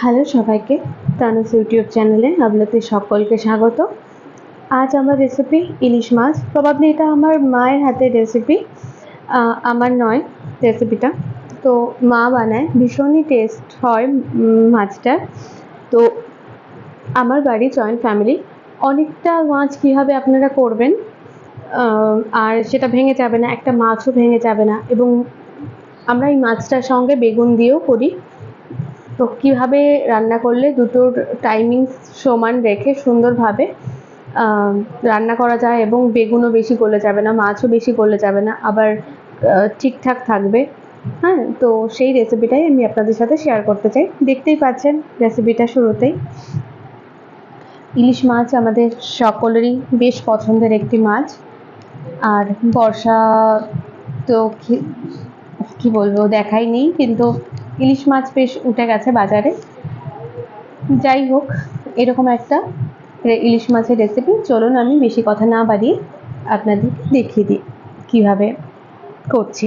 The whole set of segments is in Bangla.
হ্যালো সবাইকে তানুস ইউটিউব চ্যানেলে আপনাদের সকলকে স্বাগত। আজ আমার রেসিপি ইলিশ মাছ। প্রবাবলি এটা আমার মায়ের হাতের রেসিপি আমার নয় রেসিপিটা তো মা বানায় ভীষণই টেস্ট হয় উম, মাছটার। তো আমার বাড়ি জয়েন্ট ফ্যামিলি অনেকটা মাছ কীভাবে আপনারা করবেন আর সেটা ভেঙে যাবে না একটা মাছও ভেঙে যাবে না। এবং আমরা এই মাছটার সঙ্গে বেগুন দিয়েও করি। তো কীভাবে রান্না করলে দুটোর টাইমিং সমান রেখে সুন্দরভাবে রান্না করা যায় এবং বেগুনও বেশি গলে যাবে না, মাছও বেশি গলে যাবে না, আবার ঠিকঠাক থাকবে। হ্যাঁ তো সেই রেসিপিটাই আমি আপনাদের সাথে শেয়ার করতে চাই। দেখতেই পাচ্ছেন রেসিপিটা শুরুতেই। ইলিশ মাছ আমাদের সকলেরই বেশ পছন্দের একটি মাছ। আর বর্ষা তো কি- বলব, দেখাই নেই, কিন্তু ইলিশ মাছ বেশ উঠে গেছে বাজারে। যাই হোক, এরকম একটা ইলিশ মাছের রেসিপি চলুন আমি বেশি কথা না বাড়িয়ে আপনাদের দেখিয়ে দিই কীভাবে করছি।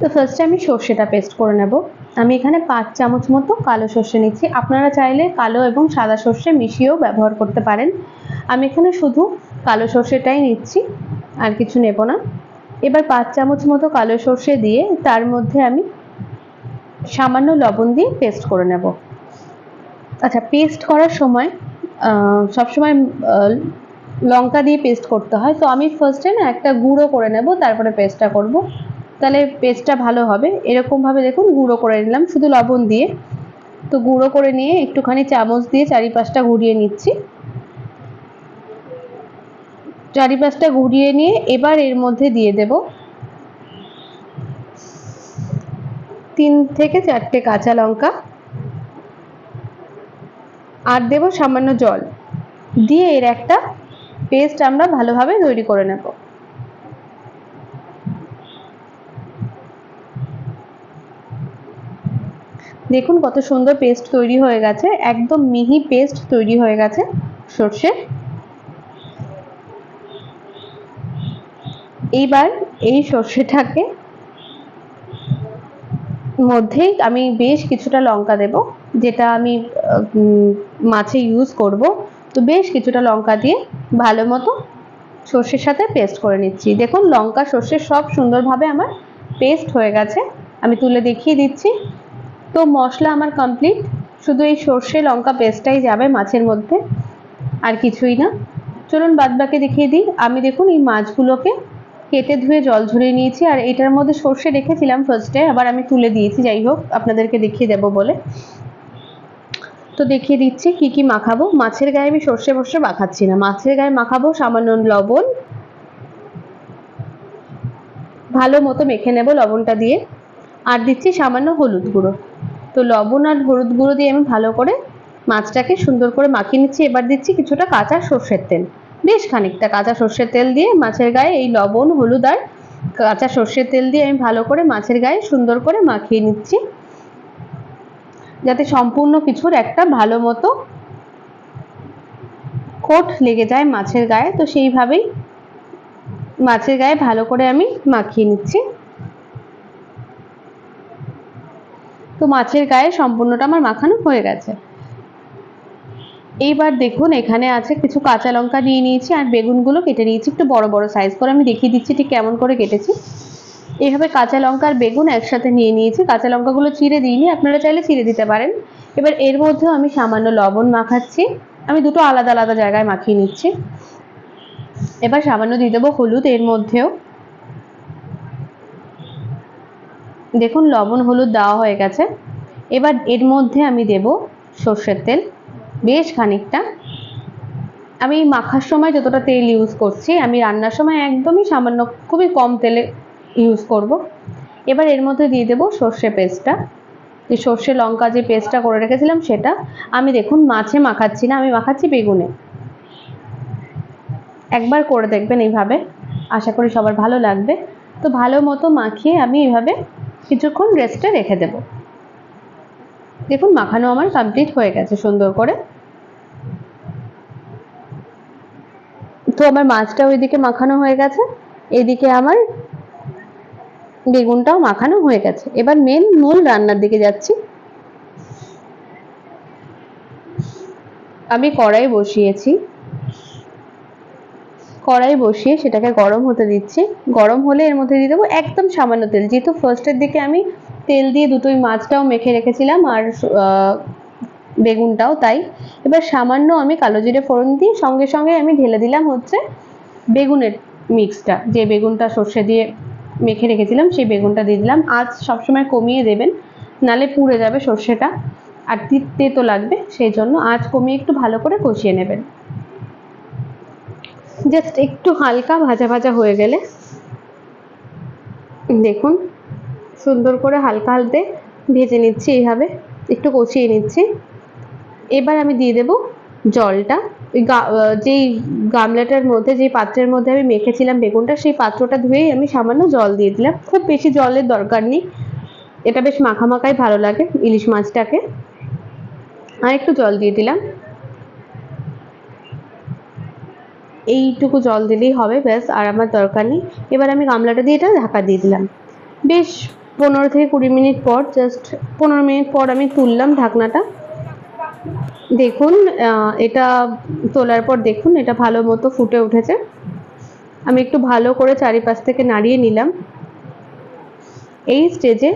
তো ফার্স্টে আমি সর্ষেটা পেস্ট করে নেব। আমি এখানে পাঁচ চামচ মতো কালো সর্ষে নিচ্ছি। আপনারা চাইলে কালো এবং সাদা সর্ষে মিশিয়েও ব্যবহার করতে পারেন। আমি এখানে শুধু কালো সর্ষেটাই নিচ্ছি, আর কিছু নেব না। এবার পাঁচ চামচ মতো কালো সর্ষে দিয়ে তার মধ্যে আমি সামান্য লবণ দিয়ে পেস্ট করে নেব। আচ্ছা পেস্ট করার সময় সবসময় লঙ্কা দিয়ে পেস্ট করতে হয়। তো আমি ফার্স্টে না একটা গুঁড়ো করে নেব, তারপরে পেস্টটা করব। তাহলে পেস্টটা ভালো হবে। এরকমভাবে দেখুন, গুঁড়ো করে নিলাম, শুধু লবণ দিয়ে। তো গুঁড়ো করে নিয়ে একটুখানি চামচ দিয়ে চারিপাশটা ঘুরিয়ে নিচ্ছি। চারিপাশটা ঘুরিয়ে নিয়ে এবার এর মধ্যে দিয়ে দেব তিন থেকে চারটে কাঁচা লঙ্কা। আর দেব সামান্য জল। দিয়ে এর একটা পেস্ট আমরা ভালোভাবে তৈরি করে নেব। দেখুন কত সুন্দর পেস্ট তৈরি হয়ে গেছে, একদম মিহি পেস্ট তৈরি হয়ে গেছে সর্ষের এইবার এই সর্ষেটাকে মধ্যেই আমি বেশ কিছুটা লঙ্কা দেব, যেটা আমি মাছে ইউজ করব। তো বেশ কিছুটা লঙ্কা দিয়ে ভালো মতো সর্ষের সাথে পেস্ট করে নিচ্ছি। দেখুন, লঙ্কা, সর্ষে সব সুন্দরভাবে আমার পেস্ট হয়ে গেছে। আমি তুলে দেখিয়ে দিচ্ছি। তো মশলা আমার কমপ্লিট শুধু এই সর্ষে, লঙ্কা পেস্টটাই যাবে মাছের মধ্যে, আর কিছুই না। চলুন বাদ বাকি দেখিয়ে দিই। আমি দেখুন এই মাছগুলোকে কেটে ধুয়ে জল ঝরিয়ে নিয়েছি, আর এটার মধ্যে সর্ষে রেখেছিলাম ফার্স্টে আবার আমি তুলে দিয়েছি, যাই হোক, আপনাদেরকে দেখিয়ে দেবো বলে। তো দেখিয়ে দিচ্ছি কি কি মাখাবো। মাছের গায়ে আমি সর্ষে বর্ষে মাখাচ্ছি না। মাছের গায়ে মাখাবো সামান্য লবণ। ভালো মতো মেখে নেব লবণটা দিয়ে। আর দিচ্ছি সামান্য হলুদ গুঁড়ো। তো লবণ আর হলুদ গুঁড়ো দিয়ে আমি ভালো করে মাছটাকে সুন্দর করে মাখিয়ে নিচ্ছি। এবার দিচ্ছি কিছুটা কাঁচা সর্ষের তেল। বেশ খানিকটা কাঁচা সর্ষের তেল দিয়ে মাছের গায়ে এই লবণ, হলুদ আর কাঁচা সর্ষের তেল দিয়ে আমি ভালো করে মাছের গায়ে সুন্দর করে মাখিয়ে নিচ্ছি। যাতে সম্পূর্ণ কিছুর একটা ভালো মতো কোট লেগে যায় মাছের গায়ে। তো সেইভাবেই মাছের গায়ে ভালো করে আমি মাখিয়ে নিচ্ছি। তো মাছের গায়ে সম্পূর্ণটা আমার মাখানো হয়ে গেছে। এইবার দেখুন, এখানে আছে কিছু কাঁচা লঙ্কা নিয়ে নিয়েছি আর বেগুনগুলো কেটে নিয়েছি। একটু বড় বড় সাইজ করে। আমি দেখিয়ে দিচ্ছি ঠিক কেমন করে কেটেছি। এইভাবে কাঁচা লঙ্কা আর বেগুন একসাথে নিয়ে নিয়েছি। কাঁচা লঙ্কাগুলো চিড়ে দিইনি, আপনারা চাইলে চিড়ে দিতে পারেন। এবার এর মধ্যেও আমি সামান্য লবণ মাখাচ্ছি। আমি দুটো আলাদা আলাদা জায়গায় মাখিয়ে নিচ্ছি। এবার সামান্য দিয়ে দেবো হলুদ এর মধ্যেও। দেখুন, লবণ, হলুদ দেওয়া হয়ে গেছে। এবার এর মধ্যে আমি দেব সর্ষের তেল। বেশ খানিকটা। আমি মাখার সময় যতটা তেল ইউজ করছি, আমি রান্নার সময় একদমই সামান্য খুবই কম তেলে ইউজ করব। এবার এর মধ্যে দিয়ে দেবো সর্ষে পেস্টটা। যে সর্ষে লঙ্কা যে পেস্টটা করে রেখেছিলাম সেটা। আমি দেখুন মাছে মাখাচ্ছি না, আমি মাখাচ্ছি বেগুনে। একবার করে দেখবেন এইভাবে। আশা করি সবার ভালো লাগবে। তো ভালো মতো মাখিয়ে আমি এইভাবে কিছুক্ষণ রেস্টে রেখে দেব। দেখুন মাখানো আমার কমপ্লিট হয়ে গেছে সুন্দর করে। আমার মাছটা ওইদিকে মাখানো হয়ে গেছে। এদিকে আমার বেগুনটাও মাখানো হয়ে গেছে। এবার মেন মূল রান্নার দিকে যাচ্ছি। আমি কড়াই বসিয়েছি। কড়াই বসিয়ে সেটাকে গরম হতে দিচ্ছি। গরম হলে এর মধ্যে দিয়ে দেবো একদম সামান্য তেল। যেহেতু ফার্স্টের দিকে আমি তেল দিয়ে দুটোই মাছটাও মেখে রেখেছিলাম আর বেগুনটাও তাই। এবার সামান্য আমি কালো জিরে ফোড়ন দিয়ে সঙ্গে সঙ্গে আমি ঢেলে দিলাম হচ্ছে বেগুনের মিক্সটা যে বেগুনটা সর্ষে দিয়ে মেখে রেখেছিলাম, সেই বেগুনটা দিয়ে দিলাম। আজ সবসময় কমিয়ে দেবেন, নালে পুড়ে যাবে সর্ষেটা। আর তেতো লাগবে, সেই জন্য আজ কমিয়ে একটু ভালো করে কষিয়ে নেবেন। জাস্ট একটু হালকা ভাজা ভাজা হয়ে গেলে দেখুন, সুন্দর করে হালকা হালতে ভেজে নিচ্ছি এইভাবে। একটু কষিয়ে নিচ্ছি। এবার আমি দিয়ে দেব জলটা। ওই যেই গামলাটার মধ্যে, যেই পাত্রের মধ্যে আমি মেখেছিলাম বেগুনটা, সেই পাত্রটা ধুয়েই আমি সামান্য জল দিয়ে দিলাম। খুব বেশি জলের দরকার নেই। এটা বেশ মাখামাখাই ভালো লাগে ইলিশ মাছটাকে। আর একটু জল দিয়ে দিলাম। এইটুকু জল দিলেই হবে, ব্যাস, আর আমার দরকার নেই। এবার আমি গামলাটা দিয়ে এটা ঢাকা দিয়ে দিলাম। বেশ পনেরো থেকে কুড়ি মিনিট পর, জাস্ট পনেরো মিনিট পর আমি তুললাম ঢাকনাটা। দেখুন এটা তোলার পর দেখুন, এটা ভালো মতো ফুটে উঠেছে। আমি একটু ভালো করে চারিপাশ থেকে নাড়িয়ে নিলাম। এই স্টেজে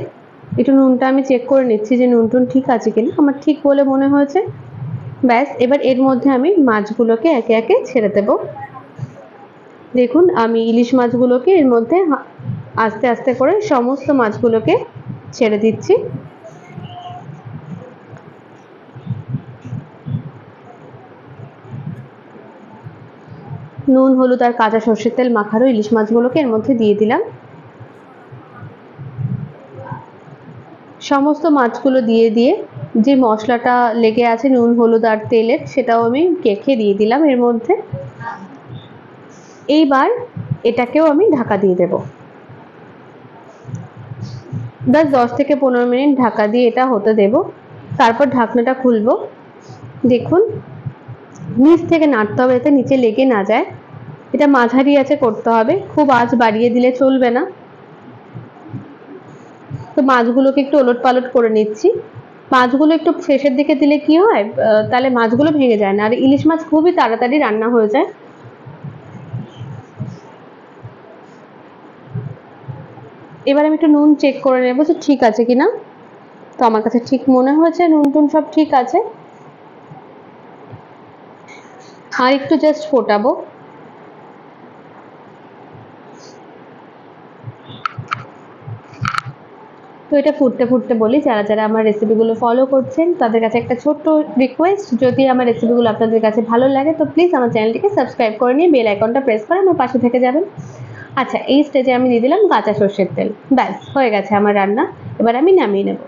একটু নুনটা আমি চেক করে নিচ্ছি যে নুন টুন ঠিক আছে কিনা। আমার ঠিক বলে মনে হয়েছে। ব্যাস, এবার এর মধ্যে আমি মাছগুলোকে একে একে ছেড়ে দেব। দেখুন, আমি ইলিশ মাছগুলোকে এর মধ্যে আস্তে আস্তে করে সমস্ত মাছগুলোকে ছেড়ে দিচ্ছি। নুন, হলুদ আর কাঁচা সর্ষের তেল মাখানো ইলিশ মাছগুলোকে এর মধ্যে দিয়ে দিলাম। সমস্ত মাছগুলো দিয়ে দিয়ে যে মশলাটা লেগে আছে নুন, হলুদ আর তেলের, সেটাও আমি কেখে দিয়ে দিলাম এর মধ্যে। এইবার এটাকেও আমি ঢাকা দিয়ে দেব। দশ দশ থেকে পনেরো মিনিট ঢাকা দিয়ে এটা হতে দেব। তারপর ঢাকনাটা খুলবো। দেখুন নিচ থেকে নাড়তে হবে যাতে নিচে লেগে না যায়। এটা মাঝারি আছে, করতে হবে। খুব আঁচ বাড়িয়ে দিলে চলবে না। তো মাছগুলোকে একটু ওলট পালট করে নিচ্ছি। মাছগুলো একটু শেষের দিকে দিলে কি হয়? তাহলে মাছগুলো ভেঙে যায় না। আর ইলিশ মাছ খুবই তাড়াতাড়ি রান্না হয়ে যায়। এবার আমি একটু নুন চেক করে নেব যে ঠিক আছে কিনা। তো আমার কাছে ঠিক মনে হয়েছে, নুন টুন সব ঠিক আছে। আর একটু জাস্ট ফোটাবো। তো এটা ফুটতে ফুটতে বলি, যারা যারা আমার রেসিপিগুলো ফলো করছেন, তাদের কাছে একটা ছোট্ট রিকোয়েস্ট যদি আমার রেসিপিগুলো আপনাদের কাছে ভালো লাগে, তো প্লিজ আমার চ্যানেলটিকে সাবস্ক্রাইব করে নিয়ে বেল আইকনটা প্রেস করে আমার পাশে থেকে যাবেন। আচ্ছা এই স্টেজে আমি দিয়ে দিলাম কাঁচা সর্ষের তেল। ব্যাস, হয়ে গেছে আমার রান্না। এবার আমি নামিয়ে নেব।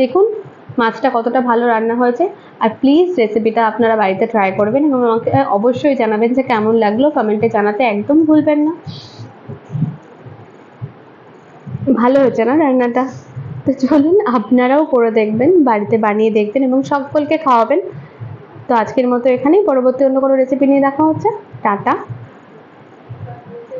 দেখুন মাছটা কতটা ভালো রান্না হয়েছে। আর প্লিজ রেসিপিটা আপনারা বাড়িতে ট্রাই করবেন এবং আমাকে অবশ্যই জানাবেন যে কেমন লাগল। কমেন্টে জানাতে একদম ভুলবেন না। ভালো হয়েছে না রান্নাটা? তো চলুন, আপনারাও করে দেখবেন, বাড়িতে বানিয়ে দেখবেন এবং সকলকে খাওয়াবেন। তো আজকের মতো এখানেই। পরবর্তী অন্য কোনো রেসিপি নিয়ে দেখা হচ্ছে। টাটা।